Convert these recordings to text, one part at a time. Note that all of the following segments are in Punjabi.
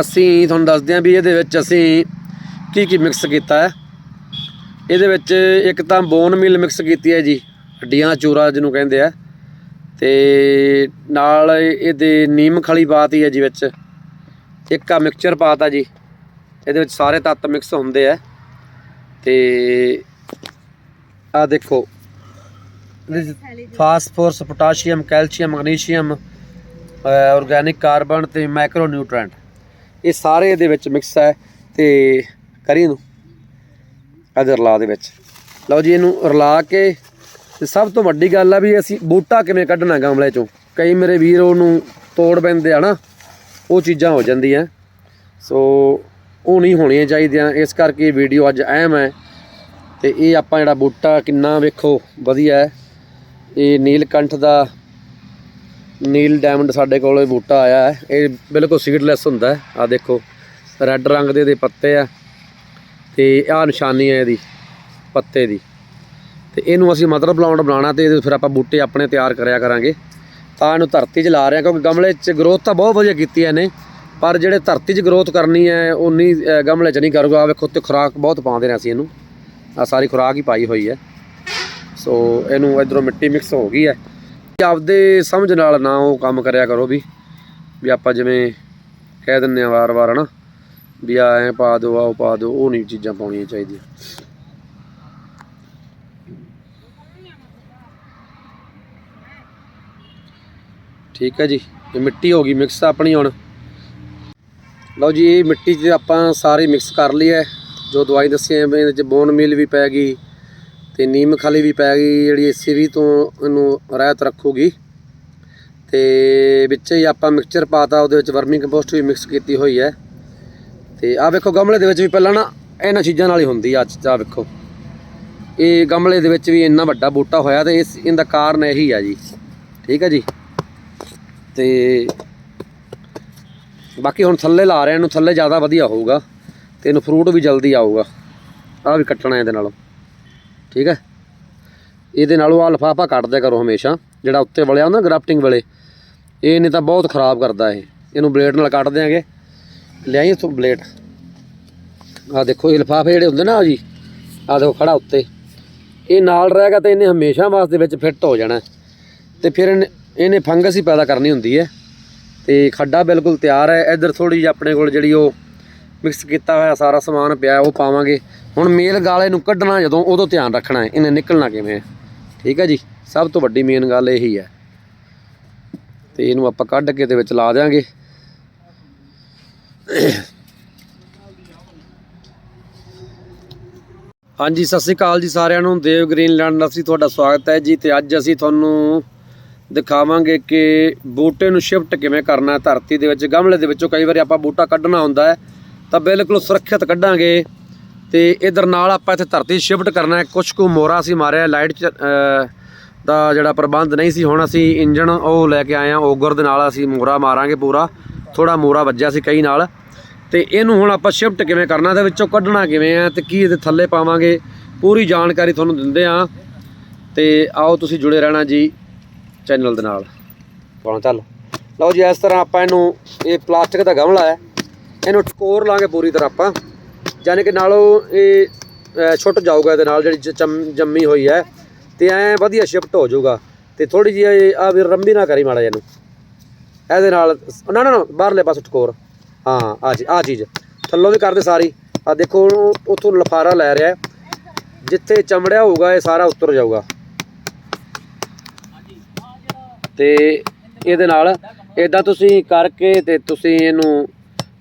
ਅਸੀਂ ਤੁਹਾਨੂੰ ਦੱਸਦੇ ਹਾਂ ਵੀ ਇਹਦੇ ਵਿੱਚ ਅਸੀਂ ਕੀ ਕੀ ਮਿਕਸ ਕੀਤਾ ਹੈ। ਇਹਦੇ ਵਿੱਚ ਇੱਕ ਤਾਂ ਬੋਨ ਮਿਲ ਮਿਕਸ ਕੀਤੀ ਹੈ ਜੀ, ਹੱਡੀਆਂ ਚੂਰਾ ਜਿਹਨੂੰ ਕਹਿੰਦੇ ਆ। ਤੇ ਨਾਲ ਇਹਦੇ ਨੀਮ ਖਲੀ ਪਾਤੀ ਹੈ ਜੀ ਵਿੱਚ। ਇੱਕ ਆ ਮਿਕਸਚਰ ਪਾਤਾ ਜੀ, ਇਹਦੇ ਵਿੱਚ ਸਾਰੇ ਤੱਤ ਮਿਕਸ ਹੁੰਦੇ ਆ। ਤੇ ਆ ਦੇਖੋ phosphorus potassium calcium magnesium organic carbon ਤੇ ਮਾਈਕਰੋ ਨਿਊਟ੍ਰੈਂਟ ਇਹ ਸਾਰੇ ਇਹਦੇ ਵਿੱਚ ਮਿਕਸ ਹੈ ਤੇ ਕਰੀ ਇਹਨੂੰ ਅਦਰ ਲਾ ਦੇ ਵਿੱਚ। ਲਓ ਜੀ ਇਹਨੂੰ ਰਲਾ ਕੇ ਤੇ ਸਭ ਤੋਂ ਵੱਡੀ ਗੱਲ ਆ ਵੀ ਅਸੀਂ ਬੂਟਾ ਕਿਵੇਂ ਕੱਢਣਾ ਗਮਲੇ ਚੋਂ। ਕਈ ਮੇਰੇ ਵੀਰ ਉਹਨੂੰ ਤੋੜ ਪੈਂਦੇ ਆ ਨਾ, ਉਹ ਚੀਜ਼ਾਂ ਹੋ ਜਾਂਦੀਆਂ। ਸੋ ਉਹ ਨਹੀਂ ਹੋਣੀਆਂ ਚਾਹੀਦੀਆਂ। ਇਸ ਕਰਕੇ ਵੀਡੀਓ ਅੱਜ ਅਹਿਮ ਹੈ ਤੇ ਇਹ ਆਪਾਂ ਜਿਹੜਾ ਬੂਟਾ ਕਿੰਨਾ ਵੇਖੋ, ਵਧੀਆ ਹੈ। ਇਹ ਨੀਲਕੰਠ ਦਾ ਨੀਲ ਡਾਇਮੰਡ ਸਾਡੇ ਕੋਲ ਬੂਟਾ ਆਇਆ ਹੈ। ਇਹ ਬਿਲਕੁਲ ਸੀਡਲੈਸ ਹੁੰਦਾ ਹੈ। ਆ ਦੇਖੋ ਰੈੱਡ ਰੰਗ ਦੇ ਇਹਦੇ ਪੱਤੇ ਆ ਤੇ ਆਹ ਨਿਸ਼ਾਨੀ ਹੈ ਇਹਦੀ, ਪੱਤੇ ਦੀ। ਤੇ ਇਹਨੂੰ ਅਸੀਂ ਮਦਰ ਪਲਾਂਟ ਬਣਾਉਣਾ ਤੇ ਇਹਦੇ ਫਿਰ ਆਪਾਂ ਬੂਟੇ ਆਪਣੇ ਤਿਆਰ ਕਰਿਆ ਕਰਾਂਗੇ। ਤਾਂ ਇਹਨੂੰ ਧਰਤੀ 'ਚ ਲਾ ਰਹੇ ਹਾਂ ਕਿਉਂਕਿ ਗਮਲੇ 'ਚ ਗਰੋਥ ਤਾਂ ਬਹੁਤ ਵਧੀਆ ਕੀਤੀ ਹੈ ਇਹਨੇ ਪਰ ਜਿਹੜੇ ਧਰਤੀ 'ਚ ਗਰੋਥ ਕਰਨੀ ਹੈ ਉਨੀ ਗਮਲੇ 'ਚ ਨਹੀਂ ਕਰੂਗਾ। ਆ ਵੇਖੋ ਤੇ ਖੁਰਾਕ ਬਹੁਤ ਪਾਉਂਦੇ ਨੇ ਅਸੀਂ ਇਹਨੂੰ। ਆ ਸਾਰੀ ਖੁਰਾਕ ਹੀ ਪਾਈ ਹੋਈ ਹੈ। ਸੋ ਇਹਨੂੰ ਇਧਰੋਂ ਮਿੱਟੀ ਮਿਕਸ ਹੋ ਗਈ ਹੈ। ਆਪਦੇ ਸਮਝ ਨਾਲ ਨਾ ਉਹ ਕੰਮ ਕਰਿਆ ਕਰੋ ਵੀ ਵੀ ਆਪਾਂ ਜਿਵੇਂ ਕਹਿ ਦਿੰਨੇ ਆ ਵਾਰ-ਵਾਰ, ਹਨਾ? ਵੀ ਆ ਐ ਪਾ ਦਿਓ ਆ ਪਾ ਦਿਓ, ਉਹ ਨਹੀਂ ਚੀਜ਼ਾਂ ਪਾਉਣੀਆਂ ਚਾਹੀਦੀਆਂ। ਠੀਕ ਹੈ ਜੀ, ਇਹ ਮਿੱਟੀ ਹੋ ਗਈ, ਮਿਕਸ ਆਪਣੀ ਹੁਣ। ਲਓ ਜੀ, ਇਹ ਮਿੱਟੀ 'ਚ ਆਪਾਂ ਸਾਰੀ ਮਿਕਸ ਕਰ ਲਈ ਹੈ। ਜੋ ਦਵਾਈ ਦੱਸੀ ਹੈ ਇਹਦੇ 'ਚ ਬੋਨ ਮੀਲ ਵੀ ਪੈ ਗਈ। ਤੇ ਨੀਮ ਖਾਲੀ ਵੀ ਪੈ ਗਈ, ਜਿਹੜੀ ਸਿਰੀ ਤੋਂ ਇਹਨੂੰ ਰਹਿਤ ਰੱਖੂਗੀ। ਤੇ ਵਿੱਚ ਹੀ ਆਪਾਂ ਮਿਕਸਚਰ ਪਾਤਾ, ਉਹਦੇ ਵਿੱਚ ਵਰਮੀ ਕੰਪੋਸਟ ਵੀ ਮਿਕਸ ਕੀਤੀ ਹੋਈ ਹੈ। ਤੇ ਆਹ ਵੇਖੋ, ਗਮਲੇ ਦੇ ਵਿੱਚ ਵੀ ਪਹਿਲਾਂ ਨਾ ਇਹਨਾਂ ਚੀਜ਼ਾਂ ਨਾਲ ਹੀ ਹੁੰਦੀ ਆ ਅੱਜ, ਆਹ ਵੇਖੋ। ਇਹ ਗਮਲੇ ਦੇ ਵਿੱਚ ਵੀ ਇੰਨਾ ਵੱਡਾ ਬੂਟਾ ਹੋਇਆ ਤੇ ਇਸ, ਇਹਦਾ ਕਾਰਨ ਇਹੀ ਆ ਜੀ। ਠੀਕ ਹੈ ਜੀ? ਤੇ ਬਾਕੀ ਹੁਣ ਥੱਲੇ ਲਾ ਰਹੇ ਇਹਨੂੰ ਥੱਲੇ ਜ਼ਿਆਦਾ ਵਧੀਆ ਹੋਊਗਾ ਤੇ ਇਹਨੂੰ ਫਰੂਟ ਵੀ ਜਲਦੀ ਆਊਗਾ। ਆਹ ਵੀ ਕੱਟਣਾ ਇਹਦੇ ਨਾਲੋਂ। ਠੀਕ ਹੈ? ਇਹਦੇ ਨਾਲੋਂ ਆ ਲਫਾਫਾ ਕੱਟ ਦਿਆ ਕਰੋ ਹਮੇਸ਼ਾ, ਜਿਹੜਾ ਉੱਤੇ ਵਲਿਆ ਹੁੰਦਾ ਗ੍ਰਾਫਟਿੰਗ ਵੇਲੇ। ਇਹ ਨਹੀਂ ਤਾਂ ਬਹੁਤ ਖਰਾਬ ਕਰਦਾ ਇਹ। ਇਹਨੂੰ ਬਲੇਡ ਨਾਲ ਕੱਟ ਦਿਆਂਗੇ। ਲਿਆਈ ਇਥੋਂ ਬਲੇਡ। ਆ ਦੇਖੋ, ਇਹ ਲਫਾਫੇ ਜਿਹੜੇ ਹੁੰਦੇ ਨਾ ਜੀ ਆ ਦੇਖੋ ਖੜਾ ਉੱਤੇ। ਇਹ ਨਾਲ ਰਹੇਗਾ ਤਾਂ ਇਹਨੇ ਹਮੇਸ਼ਾ ਵਾਸਤੇ ਵਿੱਚ ਫਿੱਟ ਹੋ ਜਾਣਾ। ਤੇ ਫਿਰ ਇਹਨੇ- ਇਹਨੇ ਫੰਗਸ ਹੀ ਪੈਦਾ ਕਰਨੀ ਹੁੰਦੀ ਹੈ। ਤੇ ਖੱਡਾ ਬਿਲਕੁਲ ਤਿਆਰ ਹੈ। ਇੱਧਰ ਥੋੜੀ ਜਿਹੀ ਆਪਣੇ ਕੋਲ ਜਿਹੜੀ ਉਹ ਮਿਕਸ ਕੀਤਾ ਹੋਇਆ ਸਾਰਾ ਸਮਾਨ ਪਿਆ, ਉਹ ਪਾਵਾਂਗੇ। ਹੁਣ ਮੇਲ ਗਾਲੇ ਨੂੰ ਕੱਢਣਾ ਜਦੋਂ, ਉਦੋਂ ਧਿਆਨ ਰੱਖਣਾ ਹੈ, ਇਹਨੇ ਨਿਕਲਣਾ ਕਿਵੇਂ ਹੈ? ਠੀਕ ਹੈ ਜੀ? ਸਭ ਤੋਂ ਵੱਡੀ ਮੇਨ ਗੱਲ ਇਹੀ ਹੈ। ਤੇ ਇਹਨੂੰ ਆਪਾਂ ਕੱਢ ਕੇ ਦੇ ਵਿੱਚ ਲਾ ਦਿਆਂਗੇ। ਹਾਂਜੀ, ਸਤਿ ਸ੍ਰੀ ਅਕਾਲ ਜੀ ਸਾਰਿਆਂ ਨੂੰ। ਦੇਵ ਗ੍ਰੀਨਲੈਂਡ ਅਸੀਂ ਤੁਹਾਡਾ ਸਵਾਗਤ ਹੈ ਜੀ ਤੇ ਅੱਜ ਅਸੀਂ ਤੁਹਾਨੂੰ ਦਿਖਾਵਾਂਗੇ ਕਿ ਬੂਟੇ ਨੂੰ ਸ਼ਿਫਟ ਕਿਵੇਂ ਕਰਨਾ ਹੈ ਧਰਤੀ ਦੇ ਵਿੱਚ। ਗਮਲੇ ਦੇ ਵਿੱਚੋਂ ਕਈ ਵਾਰੀ ਆਪਾਂ ਬੂਟਾ ਕੱਢਣਾ ਹੁੰਦਾ ਹੈ, ਤਾਂ ਬਿਲਕੁਲ ਸੁਰੱਖਿਅਤ ਕੱਢਾਂਗੇ। ਤੇ ਇਧਰ ਨਾਲ ਆਪਾਂ ਇੱਥੇ ਧਰਤੀ ਸ਼ਿਫਟ ਕਰਨਾ ਹੈ। ਕੁਝ ਕੁ ਮੋਰਾ ਅਸੀਂ ਮਾਰਿਆ ਲਾਈਟ ਚ ਦਾ ਜਿਹੜਾ ਪ੍ਰਬੰਧ ਨਹੀਂ ਸੀ, ਹੁਣ ਅਸੀਂ ਇੰਜਣ ਉਹ ਲੈ ਕੇ ਆਏ ਆ ਓਗਰ ਦੇ ਨਾਲ ਅਸੀਂ ਮੋਰਾ ਮਾਰਾਂਗੇ ਪੂਰਾ। ਥੋੜਾ ਮੋਰਾ ਵੱਜਿਆ ਸੀ ਕਈ ਨਾਲ। ਤੇ ਇਹਨੂੰ ਹੁਣ ਆਪਾਂ ਸ਼ਿਫਟ ਕਿਵੇਂ ਕਰਨਾ ਤੇ ਵਿੱਚੋਂ ਕੱਢਣਾ ਕਿਵੇਂ ਆ ਤੇ ਕੀ ਇਹਦੇ ਥੱਲੇ ਪਾਵਾਂਗੇ, ਪੂਰੀ ਜਾਣਕਾਰੀ ਤੁਹਾਨੂੰ ਦਿੰਦੇ ਆ ਤੇ ਆਓ ਤੁਸੀਂ ਜੁੜੇ ਰਹਿਣਾ ਜੀ ਚੈਨਲ ਦੇ ਨਾਲ। ਪਾਉਣਾ ਚੱਲ? ਲਓ ਜੀ, ਇਸ ਤਰ੍ਹਾਂ ਆਪਾਂ ਇਹਨੂੰ, ਇਹ ਪਲਾਸਟਿਕ ਦਾ ਗਮਲਾ ਹੈ। ਇਹਨੂੰ ਟਕੋਰ ਲਾਂਗੇ ਪੂਰੀ ਤਰ੍ਹਾਂ ਆਪਾਂ। ਯਾਨੀ ਕਿ ਨਾਲੋਂ ਇਹ ਛੁੱਟ ਜਾਊਗਾ ਇਹਦੇ ਨਾਲ ਜਿਹੜੀ ਜ- ਜੰਮੀ ਹੋਈ ਹੈ, ਤੇ ਐ ਵਧੀਆ ਸ਼ਿਫਟ ਹੋ ਜਾਊਗਾ। ਤੇ ਥੋੜੀ ਜਿਹੀ ਆ ਵੀ ਰੰਬੀ ਨਾ ਕਰੀ ਮਾੜਾ ਜਿਹਾ ਇਹਨੂੰ। ਇਹਦੇ ਨਾਲ, ਨਾ ਨਾ ਨਾ, ਬਾਹਰਲੇ ਪਾਸੇ ਟਕੋਰ। ਹਾਂ ਆ ਜੀ ਆ ਚੀਜ਼। ਥੱਲੋਂ ਵੀ ਕਰਦੇ ਸਾਰੀ। ਆ ਦੇਖੋ ਉਹਨੂੰ ਉਥੋਂ ਲਫਾਰਾ ਲੈ ਰਿਹਾ ਜਿੱਥੇ ਚਮੜਿਆ ਹੋਊਗਾ, ਇਹ ਸਾਰਾ ਉਤਰ ਜਾਊਗਾ। ਤੇ ਇਹਦੇ ਨਾਲ ਇਦਾਂ ਤੁਸੀਂ ਕਰਕੇ ਤੇ ਤੁਸੀਂ ਇਹਨੂੰ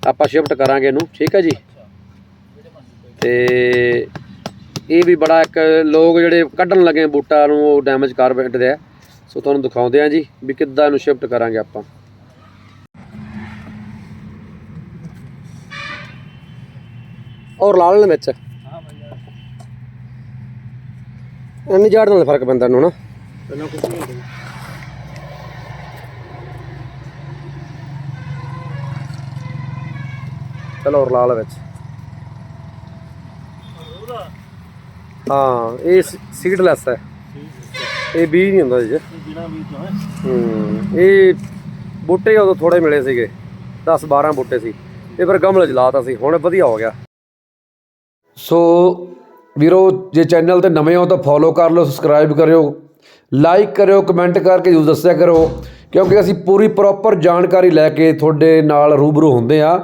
ਆਪਾਂ ਸ਼ਿਫਟ ਕਰਾਂਗੇ ਇਹਨੂੰ। ਠੀਕ ਹੈ ਜੀ? ਤੇ ਇਹ ਵੀ ਬੜਾ ਇੱਕ ਲੋਕ ਜਿਹੜੇ ਕੱਢਣ ਲੱਗੇ ਬੂਟਾ ਨੂੰ ਉਹ ਡੈਮੇਜ ਕਰ ਬੈਠਦੇ ਆ। ਸੋ ਤੁਹਾਨੂੰ ਦਿਖਾਉਂਦੇ ਆ ਜੀ ਵੀ ਕਿੱਦਾਂ ਇਹਨੂੰ ਸ਼ਿਫਟ ਕਰਾਂਗੇ ਆਪਾਂ। ਔਰ ਲਾ ਲੈਣ ਵਿੱਚ। ਇੰਨੀ ਜਾੜ ਨਾਲ ਫ਼ਰਕ ਪੈਂਦਾ ਨਾ ਪਹਿਲਾਂ ਕੁਝ ਨਹੀਂ ਹੁੰਦਾ। ਚਲੋ ਔਰ ਲਾ ਲੈ ਵਿੱਚ। ਹਾਂ ਇਹ ਸੀਡਲੈਸ ਹੈ। ਇਹ ਬੀਜ ਨਹੀਂ ਹੁੰਦਾ ਜੀ। ਬਿਨਾ ਵੀ ਤੋਂ ਹੈ। ਹੂੰ ਇਹ ਬੂਟੇ ਉਦੋਂ ਥੋੜੇ ਮਿਲੇ ਸੀਗੇ। 10 12 ਬੂਟੇ ਸੀ। ਇਹ ਫਿਰ ਗਮਲੇ ਚ ਲਾਤਾ ਸੀ। ਹੁਣ ਵਧੀਆ ਹੋ ਗਿਆ। ਸੋ ਵੀਰੋ ਜੇ ਚੈਨਲ ਤੇ ਨਵੇਂ ਹੋ ਤਾਂ ਫੋਲੋ ਕਰ ਲਓ ਸਬਸਕ੍ਰਾਈਬ ਕਰਿਓ ਲਾਈਕ ਕਰਿਓ ਕਮੈਂਟ ਕਰਕੇ ਜ਼ਰੂਰ ਦੱਸਿਆ ਕਰੋ ਕਿਉਂਕਿ ਅਸੀਂ ਪੂਰੀ ਪ੍ਰੋਪਰ ਜਾਣਕਾਰੀ ਲੈ ਕੇ ਤੁਹਾਡੇ ਨਾਲ ਰੂਬਰੂ ਹੁੰਦੇ ਆ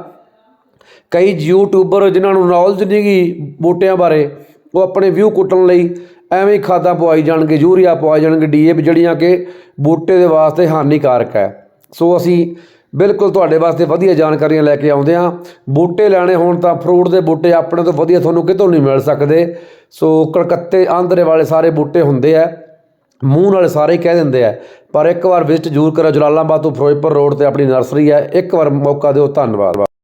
ਕਈ ਯੂਟਿਊਬਰ ਜਿਨ੍ਹਾਂ ਨੂੰ ਨੌਲੇਜ ਨਹੀਂ ਗੀ ਬੂਟਿਆਂ ਬਾਰੇ ਉਹ ਆਪਣੇ ਵਿਊ ਕੁੱਟਣ ਲਈ ਐਵੇਂ ਹੀ ਖਾਦਾਂ ਪਵਾਈ ਜਾਣਗੇ, ਯੂਰੀਆ ਪਵਾਈ ਜਾਣਗੇ ਡੀਏਪੀ ਜਿਹੜੀਆਂ ਕਿ ਬੂਟੇ ਦੇ ਵਾਸਤੇ ਹਾਨੀਕਾਰਕ ਹੈ। ਸੋ ਅਸੀਂ ਬਿਲਕੁਲ ਤੁਹਾਡੇ ਵਾਸਤੇ ਵਧੀਆ ਜਾਣਕਾਰੀਆਂ ਲੈ ਕੇ ਆਉਂਦੇ ਹਾਂ। ਬੂਟੇ ਲੈਣੇ ਹੋਣ ਤਾਂ ਫਰੂਟ ਦੇ ਬੂਟੇ ਆਪਣੇ ਤੋਂ ਵਧੀਆ ਤੁਹਾਨੂੰ ਕਿਤੋਂ ਨਹੀਂ ਮਿਲ ਸਕਦੇ। ਸੋ ਕਲਕੱਤੇ ਆਂਧਰੇ ਵਾਲੇ ਸਾਰੇ ਬੂਟੇ ਹੁੰਦੇ ਆ, ਮੂੰਹ ਨਾਲ ਸਾਰੇ ਕਹਿ ਦਿੰਦੇ ਆ। ਪਰ ਇੱਕ ਵਾਰ ਵਿਜ਼ਿਟ ਜ਼ਰੂਰ ਕਰੋ ਜਲਾਲਾਬਾਦ ਤੋਂ ਫਿਰੋਜ਼ਪੁਰ ਰੋਡ ਤੇ ਆਪਣੀ ਨਰਸਰੀ ਹੈ। ਇੱਕ ਵਾਰ ਮੌਕਾ ਦਿਓ, ਧੰਨਵਾਦ।